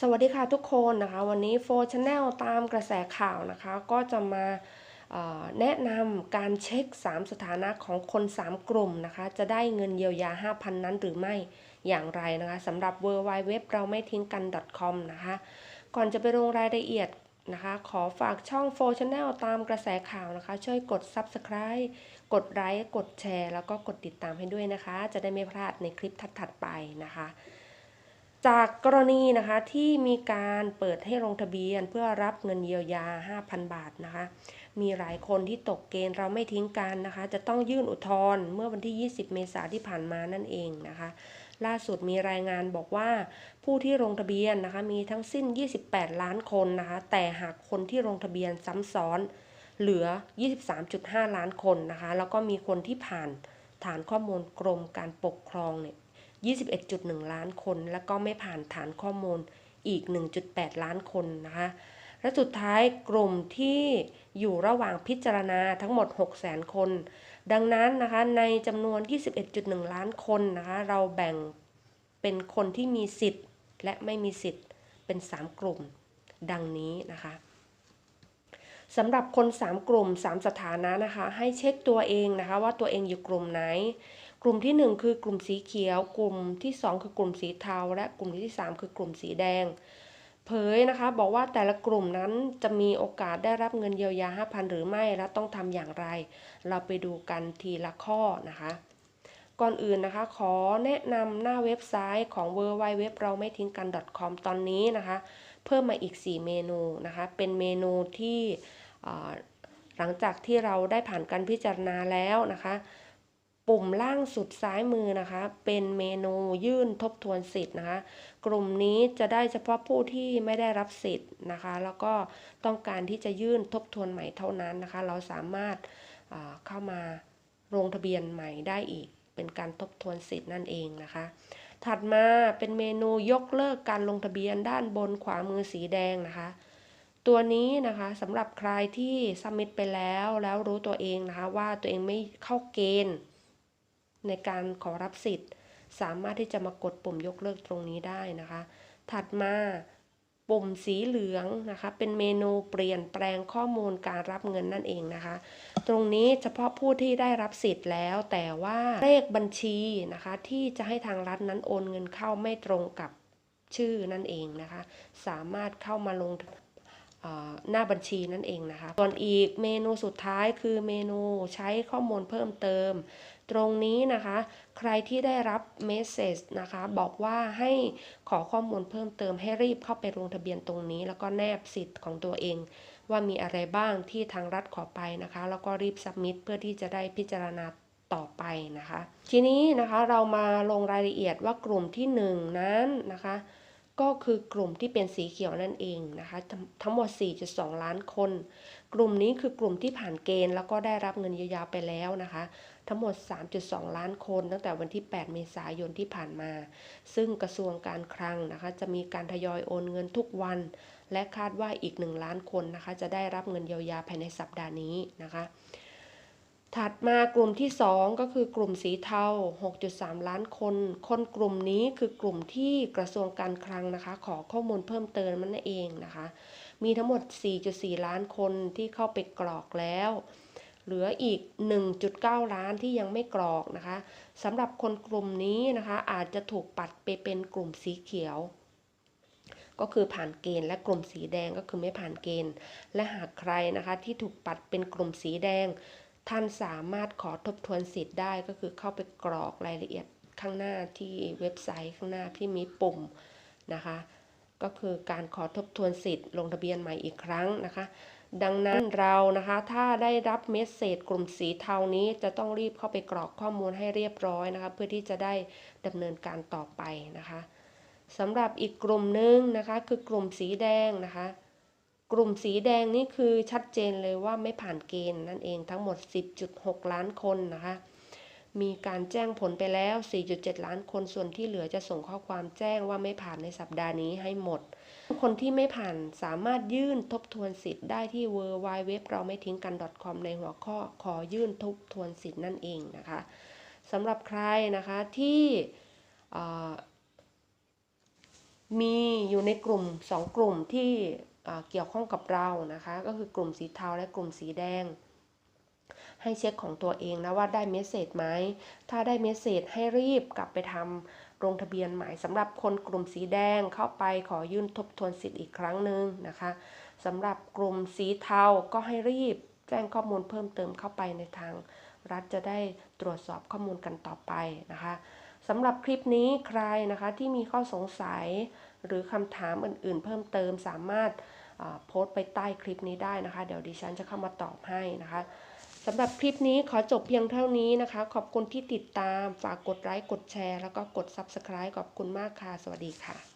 สวัสดีค่ะทุกคนนะคะ วันนี้โฟร์ช n แนลตามกระแสข่าวนะคะ ก็จะมาแนะนำการเช็ค 3 สถานะของคน 3 กลุ่มนะคะ จะได้เงินเยียวยา 5,000 นั้นหรือไม่อย่างไรนะคะสำหรับ w w w เราไม่ทิ้งกัน .com นะคะ ก่อนจะไปลงรายละเอียดนะคะ ขอฝากช่องโฟช n แนลตามกระแสข่าวนะคะ ช่วยกด Subscribe กดไลค์กดแชร์ แล้วก็กดติดตามให้ด้วยนะคะ จะได้ไม่พลาดในคลิปถัดๆไปนะคะ จากกรณีนะคะที่มีการเปิดให้ลงทะเบียนเพื่อรับเงินเยียวยา 5,000 บาทนะคะ มีหลายคนที่ตกเกณฑ์เราไม่ทิ้งกันนะคะ จะต้องยื่นอุทธรณ์เมื่อวันที่ 20 เมษายนที่ผ่านมานั่นเองนะคะ ล่าสุดมีรายงานบอกว่าผู้ที่ลงทะเบียนนะคะมีทั้งสิ้น 28 ล้านคนนะคะ แต่หากคนที่ลงทะเบียนซ้ำซ้อนเหลือ 23.5 ล้านคนนะคะ แล้วก็มีคนที่ผ่านฐานข้อมูลกรมการปกครองเนี่ย 21.1 ล้านคน แล้วก็ไม่ผ่านฐานข้อมูลอีก 1.8 ล้านคนนะคะ และสุดท้ายกลุ่มที่อยู่ระหว่างพิจารณาทั้งหมด 600,000 คน ดังนั้นนะคะในจำนวน 21.1 ล้านคนนะคะเราแบ่งเป็นคนที่มีสิทธิ์และไม่มีสิทธิ์เป็น 3 กลุ่มดังนี้นะคะสำหรับคน 3 กลุ่ม 3 สถานะนะคะ ให้เช็คตัวเองนะคะ ว่าตัวเองอยู่กลุ่มไหน กลุ่มที่ 1 คือกลุ่มสีเขียว กลุ่มที่ 2 คือกลุ่มสีเทา และกลุ่มที่ 3 คือกลุ่มสีแดง เผยนะคะบอกว่าแต่ละกลุ่มนั้นจะมีโอกาสได้รับเงินเยียวยา 5,000 หรือไม่และต้องทำอย่างไร เราไปดูกันทีละข้อนะคะก่อนอื่นนะคะ ขอแนะนำหน้าเว็บไซต์ของ w w w เราไม่ทิ้งกัน .com ตอนนี้นะคะ เพิ่มมาอีก 4 เมนูนะคะ เป็นเมนูที่หลังจากที่เราได้ผ่านการพิจารณาแล้วนะคะ ปุ่มล่างสุดซ้ายมือนะคะ เป็นเมนูยื่นทบทวนสิทธิ์นะคะ กลุ่มนี้จะได้เฉพาะผู้ที่ไม่ได้รับสิทธิ์นะคะ แล้วก็ต้องการที่จะยื่นทบทวนใหม่เท่านั้นนะคะ เราสามารถเข้ามาลงทะเบียนใหม่ได้อีก เป็นการทบทวนสิทธิ์นั่นเองนะคะ ถัดมาเป็นเมนูยกเลิกการลงทะเบียนด้านบนขวามือสีแดงนะคะตัวนี้นะคะสำหรับใครที่สมิตไปแล้วแล้วรู้ตัวเองนะคะว่าตัวเองไม่เข้าเกณฑ์ ในการขอรับสิทธิ์ สามารถที่จะมากดปุ่มยกเลิกตรงนี้ได้นะคะ ถัดมาปุ่มสีเหลืองนะคะ เป็นเมนูเปลี่ยนแปลงข้อมูลการรับเงินนั่นเองนะคะ ตรงนี้เฉพาะผู้ที่ได้รับสิทธิ์แล้ว แต่ว่าเลขบัญชีนะคะ ที่จะให้ทางรัฐนั้นโอนเงินเข้าไม่ตรงกับชื่อนั่นเองนะคะ สามารถเข้ามาลง หน้าบัญชีนั่นเองนะคะ ส่วนอีกเมนูสุดท้ายคือเมนูใช้ข้อมูลเพิ่มเติม ตรงนี้นะคะ ใครที่ได้รับเมสเซจนะคะ บอกว่าให้ขอข้อมูลเพิ่มเติมให้รีบเข้าไปลงทะเบียนตรงนี้ แล้วก็แนบสิทธิ์ของตัวเอง ว่ามีอะไรบ้างที่ทางรัฐขอไปนะคะ แล้วก็รีบสับมิดเพื่อที่จะได้พิจารณาต่อไปนะคะ ทีนี้นะคะเรามาลงรายละเอียดว่ากลุ่มที่ 1 นั้นนะคะ ก็คือกลุ่มที่เป็นสีเขียวนั่นเองนะคะทั้งทั้งหมด 4.2 ล้านคน กลุ่มนี้คือกลุ่มที่ผ่านเกณฑ์แล้วก็ได้รับเงินเยียวยาไปแล้วนะคะ ทั้งหมด 3.2 ล้านคน ตั้งแต่วันที่ 8 เมษายนที่ผ่านมา ซึ่งกระทรวงการคลังนะคะ จะมีการทยอยโอนเงินทุกวัน และคาดว่าอีก 1 ล้านคนนะคะ จะได้รับเงินเยียวยาภายในสัปดาห์นี้นะคะ ถัดมากลุ่มที่ 2 ก็คือกลุ่มสีเทา 6.3 ล้านคน คนกลุ่มนี้คือกลุ่มที่กระทรวงการคลังนะคะ ขอข้อมูลเพิ่มเติมนั่นเองนะคะ มีทั้งหมด 4.4 ล้านคนที่เข้าไปกรอกแล้ว เหลืออีก 1.9 ล้านที่ยังไม่กรอกนะคะสำหรับคนกลุ่มนี้นะคะ อาจจะถูกปัดไปเป็นกลุ่มสีเขียว ก็คือผ่านเกณฑ์และกลุ่มสีแดงก็คือไม่ผ่านเกณฑ์ และหากใครนะคะที่ถูกปัดเป็นกลุ่มสีแดง ท่านสามารถขอทบทวนสิทธิ์ได้ก็คือเข้าไปกรอกรายละเอียดข้างหน้าที่เว็บไซต์ข้างหน้าที่มีปุ่มนะคะ ก็คือการขอทบทวนสิทธิ์ลงทะเบียนใหม่อีกครั้งนะคะ ดังนั้นเรานะคะถ้าได้รับเมสเซจกลุ่มสีเทานี้จะต้องรีบเข้าไปกรอกข้อมูลให้เรียบร้อยนะคะ เพื่อที่จะได้ดำเนินการต่อไปนะคะสำหรับอีกกลุ่มหนึ่งนะคะ คือกลุ่มสีแดงนะคะ กลุ่มสีแดงนี่คือชัดเจนเลยว่าไม่ผ่านเกณฑ์นั่นเองทั้งหมด 10.6 ล้านคนนะคะ มีการแจ้งผลไปแล้ว 4.7 ล้านคนส่วนที่เหลือจะส่งข้อความแจ้งว่าไม่ผ่านในสัปดาห์นี้ให้หมด คนที่ไม่ผ่านสามารถยื่นทบทวนสิทธิ์ได้ที่ w w w เราไม่ทิ้งกัน .com ในหัวข้อขอยื่นทบทวนสิทธิ์นั่นเองนะคะสำหรับใครนะคะที่ มีอยู่ในกลุ่ม 2 กลุ่มที่เกี่ยวข้องกับเรานะคะ ก็คือกลุ่มสีเทาและกลุ่มสีแดง ให้เช็คของตัวเองนะว่าได้เมสเซจไหมถ้าได้เมสเซจให้รีบกลับไปทำลงทะเบียนใหม่สำหรับคนกลุ่มสีแดงเข้าไปขอยื่นทบทวนสิทธิ์อีกครั้งหนึ่งนะคะสำหรับกลุ่มสีเทาก็ให้รีบแจ้งข้อมูลเพิ่มเติมเข้าไปในทางรัฐจะได้ตรวจสอบข้อมูลกันต่อไปนะคะ สำหรับคลิปนี้ใครนะคะที่มีข้อสงสัยหรือคำถามอื่นๆ เพิ่มเติมสามารถาโพสต์ไปใต้คลิปนี้ได้นะคะ เดี๋ยวดิฉันจะเข้ามาตอบให้นะคะสำหรับคลิปนี้ขอจบเพียงเท่านี้นะคะ ขอบคุณที่ติดตามฝากกดไลค์กดแชร์ แล้วก็กด Subscribe ขอบคุณมากค่ะ สวัสดีค่ะ